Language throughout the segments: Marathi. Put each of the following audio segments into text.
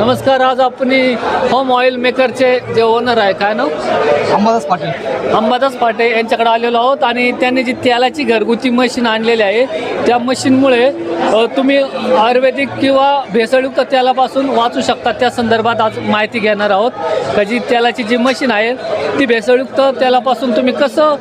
नमस्कार आज आपण होम ऑइल मेकरचे जे ओनर आहे काय नाव? अंबादास पाटील. अंबादास पाटे यांच्याकडे आलेलो आहोत आणि त्यांनी जी तेलाची घरगुती मशीन आणलेली आहे त्या मशीनमुळे तुम्ही आयुर्वेदिक किंवा भेसळयुक्त तेलापासून वाचू शकता. त्या संदर्भात आज माहिती घेणार आहोत का जी तेलाची जी मशीन आहे ती भेसळयुक्त तेलापासून तुम्ही कसं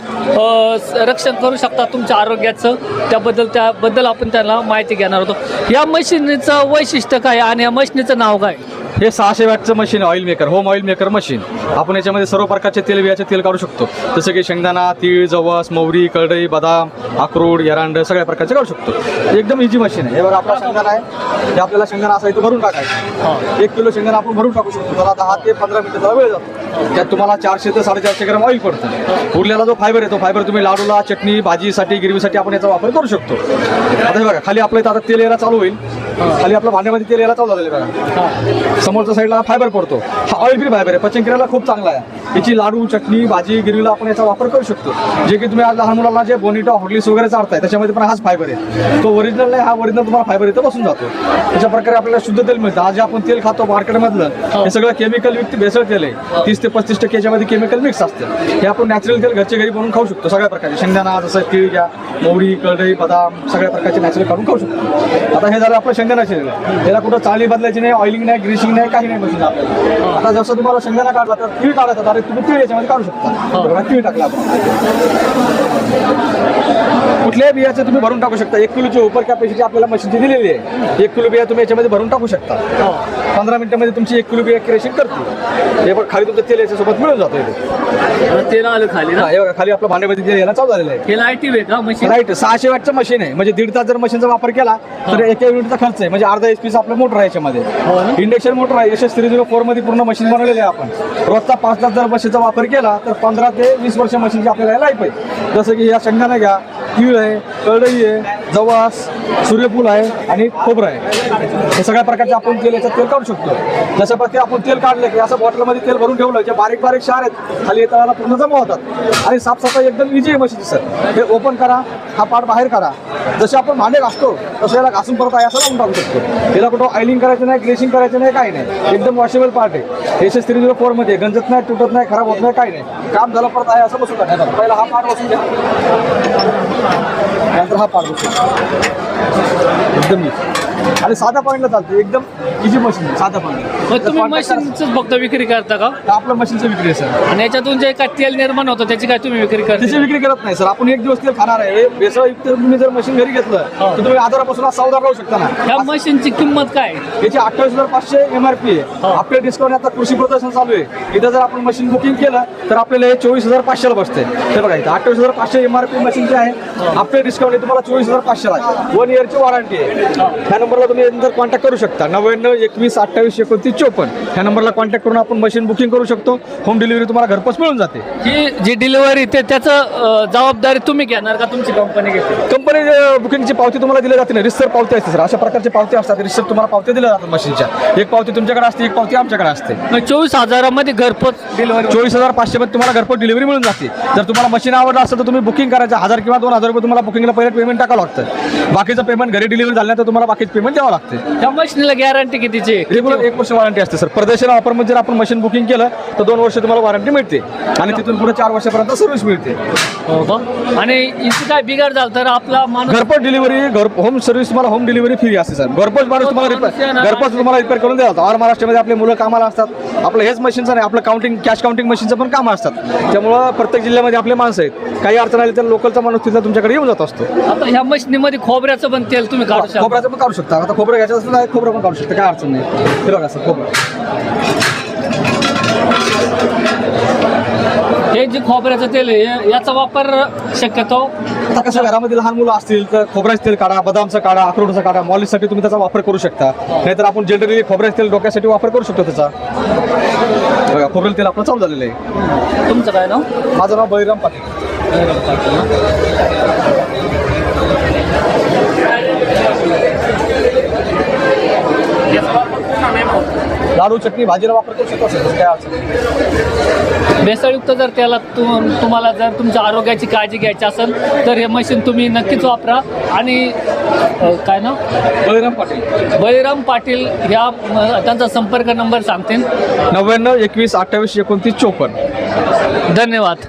रक्षण करू शकता तुमच्या आरोग्याचं? त्याबद्दल त्याबद्दल आपण त्यांना माहिती घेणार होतो. या मशीनचं वैशिष्ट्य काय आणि या मशीनीचं नाव काय? हे सहाशे वॅटचं machine oil maker home oil maker machine आपण याच्यामध्ये सर्व प्रकारचे तेल बियाचे तेल काढू शकतो. जसं की शेंगदाणा तीळ जवस मोहरी करडई बदाम अक्रोड एरांड सगळ्या प्रकारचे काढू शकतो. एकदम इझी मशीन आहे. हे बघा आपला शेंगदाणा आहे. हे आपल्याला शेंगदाणा असा इथं भरून टाकायचं एक किलो शेंगदाणा आपण भरून टाकू शकतो. त्याला दहा ते पंधरा मिनिटाचा वेळ जातो. त्यात तुम्हाला चारशे ते साडेचारशे ग्राम ऑइल पडतं. उरलेला जो फायबर आहे तो फायबर तुम्ही लाडूला चटणी भाजीसाठी गिरवीसाठी आपण याचा वापर करू शकतो. आता हे बघा खाली आपलं इथं आता तेल यायला चालू होईल. खाली आपल्या भांड्यामध्ये तेल यायला चालू झालेलं बघा. समोरच्या साईडला फायबर पडतो. हा ऑइल फ्री फायबर आहे. पचन क्रियाला खूप चांगला आहे. याची लाडू चटणी भाजी गिरवीला आपण याचा वापर करू शकतो. जे की तुम्ही आज लहान मुलांना जे बोनिटा हॉर्लिक्स वगैरे चालताय त्याच्यामध्ये पण हाच फायबर आहे. तो ओरिजिनल नाही हा ओरिजिनल तुम्हाला फायबर इथं बसून जातो. अशा प्रकारे आपल्याला शुद्ध तेल मिळतं. आज जे आपण तेल खातो मार्केटमधलं हे. सगळं केमिकल युक्त भेसळ तेल आहे. तीस ते पस्तीस टक्के याच्यामध्ये केमिकल मिक्स असतं. हे आपण नॅचरल तेल घरच्या घरी बनवून खाऊ शकतो सगळ्या प्रकारचे. शेंगदाणा जसं तीळ घ्या मोहरी कढई बदाम सगळ्या प्रकारचे नॅचरल काढून खाऊ शकतो. आता हे झालं आपलं शेंगदाणा तेल त्याला कुठं चाळी बदलायची नाही ऑइलिंग नाही ग्रीसिंग नाही काही नाही मशीन आपल्याला. आता जसं तुम्हाला शेंगदाणा काढला तर तीळ काढायचा तर तुम्ही तीळ याच्यामध्ये काढू शकता. बघा, तीळ टाकला आपण. कुठल्याही बियाचं तुम्ही भरून टाकू शकता. एक किलोची ओपर कॅपॅसिटी आपल्याला मशीनची दिलेली आहे. एक किलो बिया तुम्ही याच्यामध्ये भरून टाकू शकता. पंधरा मिनिटामध्ये तुमची एक किलो बिया क्रेशिंग करते हे पण खाली तुमचं तेल याच्यासोबत मिळून जातो इथे तेल आलं खाली ना? हा, हे बघा खाली आपलं भांड्यामध्ये तेल यायला चालू झालेलं आहे. हे आहे का मशीन राईट सहाशे वॅटचं मशीन आहे. म्हणजे दीड तास जर मशीनचा वापर केला तर एका युनिटचा खर्च आहे. म्हणजे अर्धा एच पीचा आपलं मोटर आहे याच्यामध्ये. हो? इंडक्शन मोटर आहे. एस थ्री झिरो फोरमध्ये पूर्ण मशीन बनवलेले आहे आपण. रोजचा पाच तास जर मशीनचा वापर केला तर पंधरा ते वीस वर्ष मशीनची आपल्याला लाईफ आहे. जसं की या शेंगदाणा घ्या तीळ आहे कढई आहे जवास सूर्यफूल आहे आणि खोबरं आहे. हे सगळ्या प्रकारचे आपण तेल याच्यात तेल काढू शकतो. जशा प्रकारे आपण तेल काढलं की असं बॉटलमध्ये तेल भरून ठेवलं जे बारीक बारीक शार आहेत खाली येताना पूर्ण जमा होतात. आणि साफसफाई एकदम इझी आहे मशीनची सर हे ओपन करा हा पार्ट बाहेर करा जसे आपण भांडे घासतो तसं याला घासून परत आहे असं लावून टाकू शकतो. याला कुठं ऑइलिंग करायचं नाही ग्लेसिंग करायचं नाही काही नाही. एकदम वॉशेबल पार्ट आहे. एस एस थ्री झिरो फोरमध्ये गंजत नाही तुटत नाही खराब होत नाही काही नाही. काम झालं परत आहे असं बसून टाकायचं पहिला हा पार्ट बसून घ्या नंतर हा पार्ट बसून एकदम easy. आणि साधा पॉईंटला चालतं एकदम इझी मशीन साधा मग तुम्ही पॉईंट मशीनच फक्त विक्री करता का? आपलं मशीनचं विक्री आहे सर आणि याच्यातून जे काय तेल निर्माण होतं त्याची काय तुम्ही विक्री त्याची करता विक्री करत नाही सर आपण एक दिवस तेल खाणार आहे. बेसळयुक्त तुम्ही जर मशीन घरी घेतलं तर तुम्ही आजारापासून आज राहू शकता ना. मशीनची किंमत काय? याची अठ्ठावीस हजार पाचशे एम आर पी आहे. आपले डिस्काउंट आता कृषी प्रदर्शन चालू आहे. इथं जर आपण मशीन बुकिंग केलं तर आपल्याला हे चोवीस हजार पाचशेला बसते ते बघा इथं अठ्ठावीस हजार पाचशे एम आर पी मशीन जे आहे आपले डिस्काउंट आहे तुम्हाला चोवीस हजार पाचशेला वन इयरची वॉरंटी आहे. ह्या नंबरला तुम्ही नंतर कॉन्टॅक्ट करू शकता. नव्याण्णव एकवीस अठ्ठावीस एकोणतीस चोपन्न ह्या नंबरला कॉन्टॅक्ट करून आपण मशीन बुकिंग करू शकतो. होम डिलिव्हरी तुम्हाला घरपोच मिळून जाते. ही जी डिलिव्हरी ते त्याचं अं, जबाबदारी तुम्ही घेणार का तुमची कंपनी घेते? कंपनी बुकिंगची पावती तुम्हाला दिली जाते ना. रिसर पावती असते सर अशा प्रकारची पावती असतात. रिसर तुम्हाला पावती दिल्या जातात मशीनच्या एक पावती तुमच्याकडे असते एक पावती आमच्याकडे असते. मग चोवीस हजारामध्ये घरपोच डिलिव्हरी चोवीस हजार पाचशे मध्ये तुम्हाला घरपोच डिलिव्हरी मिळून जाते. जर तुम्हाला मशीन आवडलं असेल तर तुम्ही बुकिंग करायचं. हजार किंवा दोन हजार रुपये तुम्हाला बुकिंगला पहिले पेमेंट टाकावं लागतं. बाकीचं पेमेंट घरी डिलिव्हरी झाल्यानंतर तुम्हाला बाकीचं पेमेंट द्यावं लागते. त्या मशीनला गॅरंटी कितीची? रेग्युलर एक वर्ष वॉरंटी असते सर परदेशाला ऑफरमध्ये जर आपण मशीन बुकिंग केलं तर दोन वर्ष तुम्हाला वॉरंटी मिळते. आणि तिथून पुढे चार वर्षापर्यंत सर्व्हिस मिळते. हो आणि इथे काय बिघाड झालं तर आपला माणूस घरपोच डिलिव्हरी घर होम सर्व्हिस तुम्हाला होम डिलिव्हरी फ्री असते सर घरपोच माणूस तुम्हाला रिपेअर घरपोच तुम्हाला रिपेअर करून द्यावं ऑल महाराष्ट्रामध्ये आपले मुलं कामाला असतात. आपलं हेच मशीनचं नाही आपलं काउंटिंग कॅश काउंटिंग मशीनचं पण काम असतात. त्यामुळं प्रत्येक जिल्ह्यामध्ये आपले माणसं आहेत. काही अडचण आली तर लोकलचा माणूस तिथला तुमच्याकडे येऊन जात असतो. आता ह्या मशीनीमध्ये खोबऱ्याचं पण तेल तुम्ही काढू शकता. खोबऱ्याचं पण काढू शकता. आता खोबरं घ्यायचं असेल तर खोबरं पण काढू शकता काय अडचण नाही हे बघा सर खोबरं हे जे खोबऱ्याचं तेल आहे याचा वापर शक्यतो आता कसं घरामध्ये लहान मुलं असतील तर खोबऱ्याचं तेल काढा बदामचं काढा अक्रोडचं काढा मॉलिशसाठी तुम्ही त्याचा वापर करू शकता नाहीतर आपण जनरली खोबऱ्याचं तेल डोक्यासाठी वापर करू शकतो त्याचा बघा खोबरेल तेल आपलं चालू झालेलं आहे तुमचं काय नाव माझं नाव बळीराम पाटील। लाडू चटणी भाजीला वापर करू शकतो सर काय अडचण. भेसळयुक्त जर त्याला तु तुम्हाला जर तुमच्या आरोग्याची काळजी घ्यायची असेल तर हे मशीन तुम्ही नक्कीच वापरा. आणि काय ना बळीराम पाटील. बळीराम पाटील ह्या त्यांचा संपर्क नंबर सांगते. नव्याण्णव एकवीस अठ्ठावीस एकोणतीस चोपन्न. धन्यवाद.